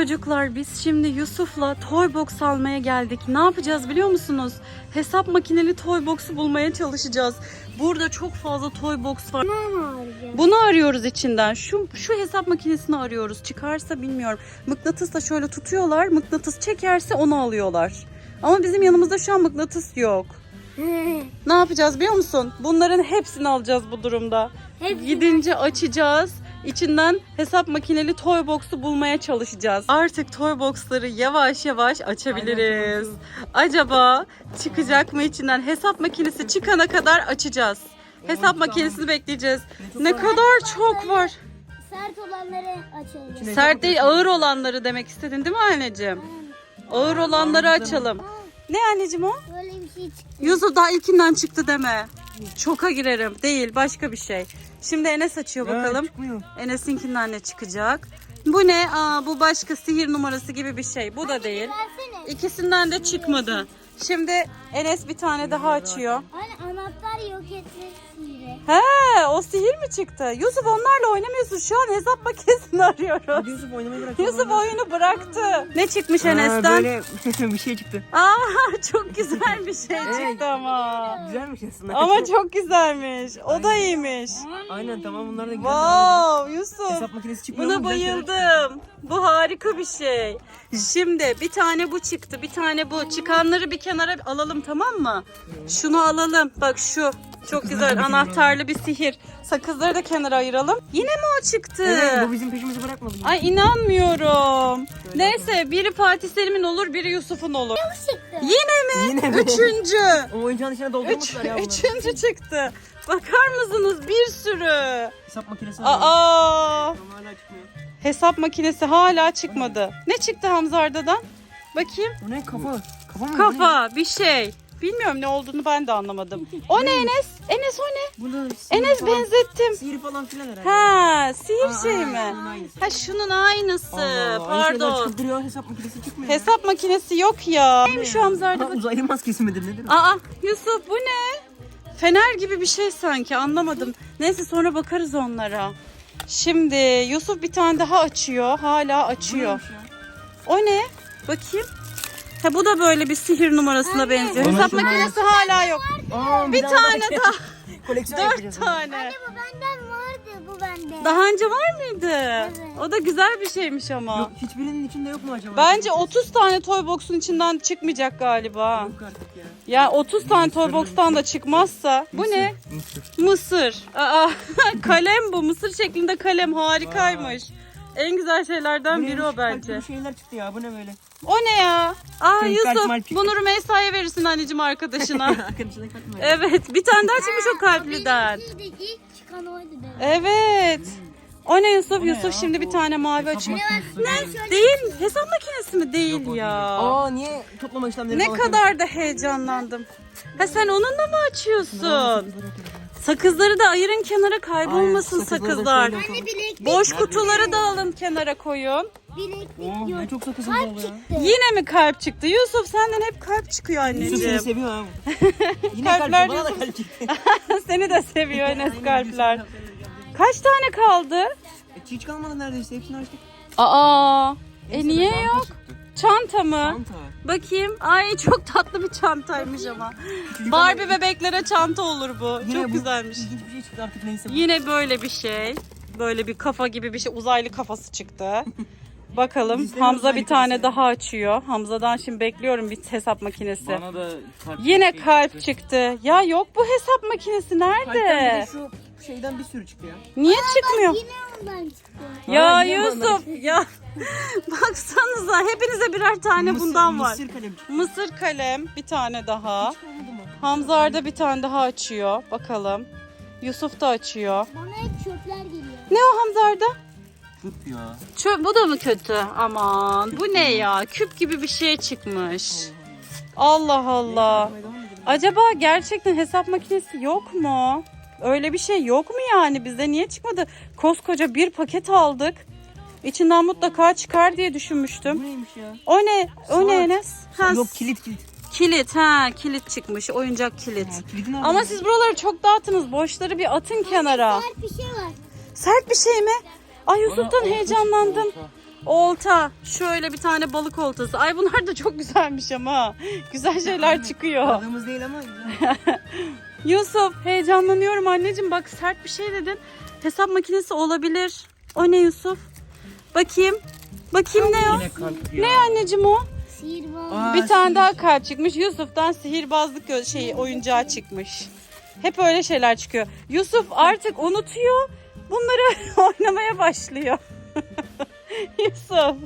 Çocuklar biz şimdi Yusuf'la toy box almaya geldik. Ne yapacağız biliyor musunuz? Hesap makineli toy box'u bulmaya çalışacağız. Burada çok fazla toy box var. Bunu arıyoruz içinden. Şu şu hesap makinesini arıyoruz. Çıkarsa bilmiyorum. Mıknatısla şöyle tutuyorlar. Mıknatıs çekerse onu alıyorlar. Ama bizim yanımızda şu an mıknatıs yok. Ne yapacağız biliyor musun? Bunların hepsini alacağız bu durumda. Hepsini. Gidince açacağız. İçinden hesap makineli toy box'u bulmaya çalışacağız. Artık toy box'ları yavaş yavaş açabiliriz. Acaba çıkacak mı içinden? Hesap makinesi çıkana kadar açacağız. Hesap makinesini bekleyeceğiz. Ne kadar çok var. Sert olanları açalım. Sert değil ağır olanları demek istedin değil mi anneciğim? Ağır olanları açalım. Ne anneciğim o? Böyle bir şey çıktı. Yusuf daha ilkinden çıktı deme. Şoka girerim. Değil başka bir şey. Şimdi Enes açıyor bakalım. çıkmıyor. Enes'inkinden ne çıkacak? Bu ne? Aa, bu başka sihir numarası gibi bir şey. Bu da değil. Versene. İkisinden de çıkmadı. Şimdi Enes bir tane daha açıyor. Hani anahtar yok etmek sihiri. He, o sihir mi çıktı? Yusuf onlarla oynamıyorsun. Şu an hesap makinesini arıyoruz. Yusuf oynamayı bıraktı. Yusuf oyunu bıraktı. Ne çıkmış Enes'ten? Böyle bir şey çıktı. Aa, çok güzel bir şey çıktı ama. Güzelmiş aslında. Ama çok güzelmiş. O da iyiymiş. Aynen tamam bunlar da güzel. Wow Yusuf. Hesap makinesi çıkmıyor Buna mu? Güzel şeyler bayıldım. Bu harika bir şey. Şimdi bir tane bu çıktı, bir tane bu. Çıkanları bir kenara alalım tamam mı? Şunu alalım. Bak şu. Çok güzel anahtarlı bir sihir. Sakızları da kenara ayıralım. Yine mi o çıktı? Evet bu bizim peşimizi bırakmadı. Ay inanmıyorum. Neyse biri Fatih Selim'in olur, biri Yusuf'un olur. Çıktı. Yine mi? Yine mi? Üçüncü. O oyuncağın içine Üç, doldurmuşlar ya bunları. üçüncü çıktı. Bakar mısınız? Bir sürü. Hesap makinesi var. Aa. Ama hala çıkmıyor. Hesap makinesi hala çıkmadı. Ne çıktı Hamzarda'dan? Bakayım. Bu ne kafa? Kafa mı? Kafa, bir şey. Bilmiyorum ne olduğunu ben de anlamadım. O ne Enes? Enes o ne? Bu da sihir Enes falan- benzettim. Sihir falan filan herhalde. Ha, sihir Aa, şey aa, mi? aynısı. Ha şunun aynısı. Allah Pardon. çıkıp duruyor, hesap makinesi çıkmıyor. Hesap makinesi yok ya. Neymiş şu Hamzarda? Ha, uzaylı maskesi midir nedir? o? Aa Yusuf bu ne? Fener gibi bir şey sanki anlamadım. Neyse sonra bakarız onlara. Şimdi Yusuf bir tane daha açıyor. Hala açıyor. Neymiş ya? O ne? Bakayım. Ha bu da böyle bir sihir numarasına benziyor. Bana Hesap makinesi hala yok. Aa, Bir tane daha. Koleksiyon Dört tane. Bu benden vardı bu bende. Daha önce var mıydı? O da güzel bir şeymiş ama. Yok hiçbirinin içinde yok mu acaba? Bence 30 tane toy box'un içinden çıkmayacak galiba. Yok artık ya. Ya 30 tane toy box'tan da çıkmazsa. Bu ne? Mısır. Mısır. Aa, kalem bu. Mısır şeklinde kalem harikaymış. En güzel şeylerden biri o bence. Şeyler çıktı ya bu ne böyle? O ne ya? Aa Kalp, Yusuf bunu Rümeysa'ya verirsin anneciğim arkadaşına. Arkadaşına katma. evet bir tane daha çıkmış o kalpliden. Benim ilk çıkan oydu benim. Evet. O ne Yusuf? ne Yusuf ya? şimdi bir tane mavi açıyor. Ne? Değil. Hesap makinesi mi? Değil ya. Aa niye toplama işlemleri Ne falan kadar da heyecanlandım. Ha sen onunla mı açıyorsun? Sakızları da ayırın kenara kaybolmasın sakızları da sakızlar. şöyle Anne bileklik, Boş kutuları da alın kenara koyun. bileklik yok. ne çok sakızımız Kalp oldu ya. çıktı. Yine mi kalp çıktı? Yusuf senden hep kalp çıkıyor Yusuf seni anneciğim. seviyor ha. Yine Kalpler kalp bana da kalp çıktı. Seni de seviyor Enes kalpler. Kaç tane kaldı? E, Hiç kalmadı neredeyse hepsini açtık. Aa. E niye yok? Çanta mı? Çanta. Bakayım. Ay çok tatlı bir çantaymış ama. Barbie bebeklere çanta olur bu. Yine Çok bu güzelmiş. İlginç bir şey çıktı artık neyse. bu. Yine böyle bir şey. Böyle bir kafa gibi bir şey. Uzaylı kafası çıktı. Bakalım. Bizde Hamza bir tane kafası. daha açıyor. Hamza'dan şimdi bekliyorum bir hesap makinesi. Bana da Yine şey kalp çıktı. çıktı. Ya yok bu hesap makinesi Kalpten bir nerede? de şu şeyden bir sürü çıktı ya. Niye çıkmıyor? Yine ondan çıktı. Ya Aa, Yusuf ya baksanıza hepinize birer tane Mısır- bundan var. Mısır kalem. Mısır kalem bir tane daha. Hiç mı? Bir tane daha açıyor. Bakalım. Yusuf da açıyor. Bana hep çöpler geliyor. Ne o Hamzar'da? Küp ya. Çö bu da mı kötü? Aman bu ne ya? Küp gibi bir şey çıkmış. Allah Allah. Acaba gerçekten hesap makinesi yok mu? Öyle bir şey yok mu yani? Bizde niye çıkmadı? Koskoca bir paket aldık. İçinden mutlaka çıkar diye düşünmüştüm. Bu neymiş ya? O ne? O ne. Enes? Ha, Yok kilit kilit. kilit ha kilit çıkmış. Oyuncak kilit. Ha, Ama siz buraları çok dağıttınız. Boşları bir atın kenara. Sert bir şey var. Sert bir şey mi? Ay Yusuf'tan heyecanlandım. olta. Şöyle bir tane balık oltası. Ay bunlar da çok güzelmiş ama. Güzel şeyler çıkıyor. Aradığımız değil ama güzel. Yusuf heyecanlanıyorum anneciğim. Bak sert bir şey dedin. Hesap makinesi olabilir. O ne Yusuf? Bakayım. Bakayım ne o? Yine kalp ya. Ne anneciğim o? Sihirbaz. Aa, Bir tane sihir. daha kart çıkmış. Yusuf'tan sihirbazlık gö- şeyi oyuncağı çıkmış. Hep öyle şeyler çıkıyor. Yusuf artık unutuyor. Bunları oynamaya başlıyor. Yusuf.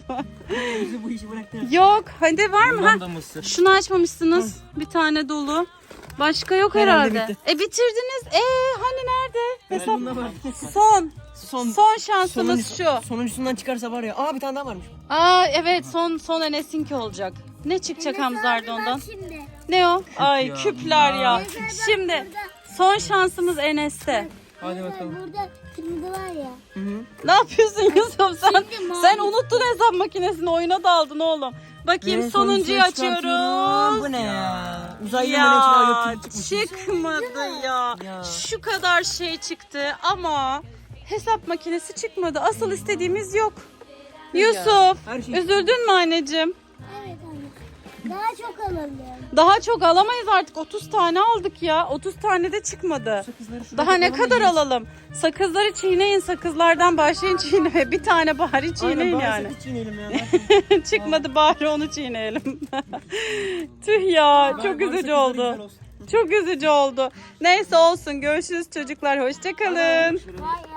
Bizi bu işi bıraktı. Yok. Hadi var mı? Ha? Bundan da mısır. Şunu açmamışsınız. Bir tane dolu. Başka yok Herhalde herhalde. E bitirdiniz. E hani nerede? Hesap. Var. Son. Son, Son şansımız sonuncu- şu. Sonuncusundan çıkarsa var ya. Aa bir tane daha varmış. Aa evet son son Enes'inki olacak. Ne çıkacak ondan? Şimdi. Ne o? Ay ya. küpler ya. Şimdi burada- son şansımız Enes'te. Hadi bakalım. Burada kırmızı var ya. Hı hı. Ne yapıyorsun Yusuf sen? Şimdi mavi. Sen unuttun hesap makinesini oyuna daldın oğlum. Bakayım Ve sonuncuyu sonuncuyu çıkartıyorum. açıyoruz. Bu ne ya? Uzaylı melekler Ya yok çıkmış. çıkmadı ya. Ya. Şu kadar şey çıktı ama hesap makinesi çıkmadı. Asıl istediğimiz yok. Yusuf Her şey- üzüldün mü anneciğim? Evet anne. Daha çok alalım. Daha çok alamayız artık 30 tane aldık ya 30 tane de çıkmadı. Sakızları şuraya Daha ne koyalım da kadar yiyelim. alalım? Sakızları çiğneyin sakızlardan başlayın çiğnemeye. Bir tane bari Aynen, çiğneyin bari yani. sakız çiğneyelim ya. Çıkmadı bari onu çiğneyelim. Tüh ya çok Bari- üzücü sakızları oldu. olsun. Çok üzücü oldu. Neyse olsun görüşürüz çocuklar hoşçakalın. Vay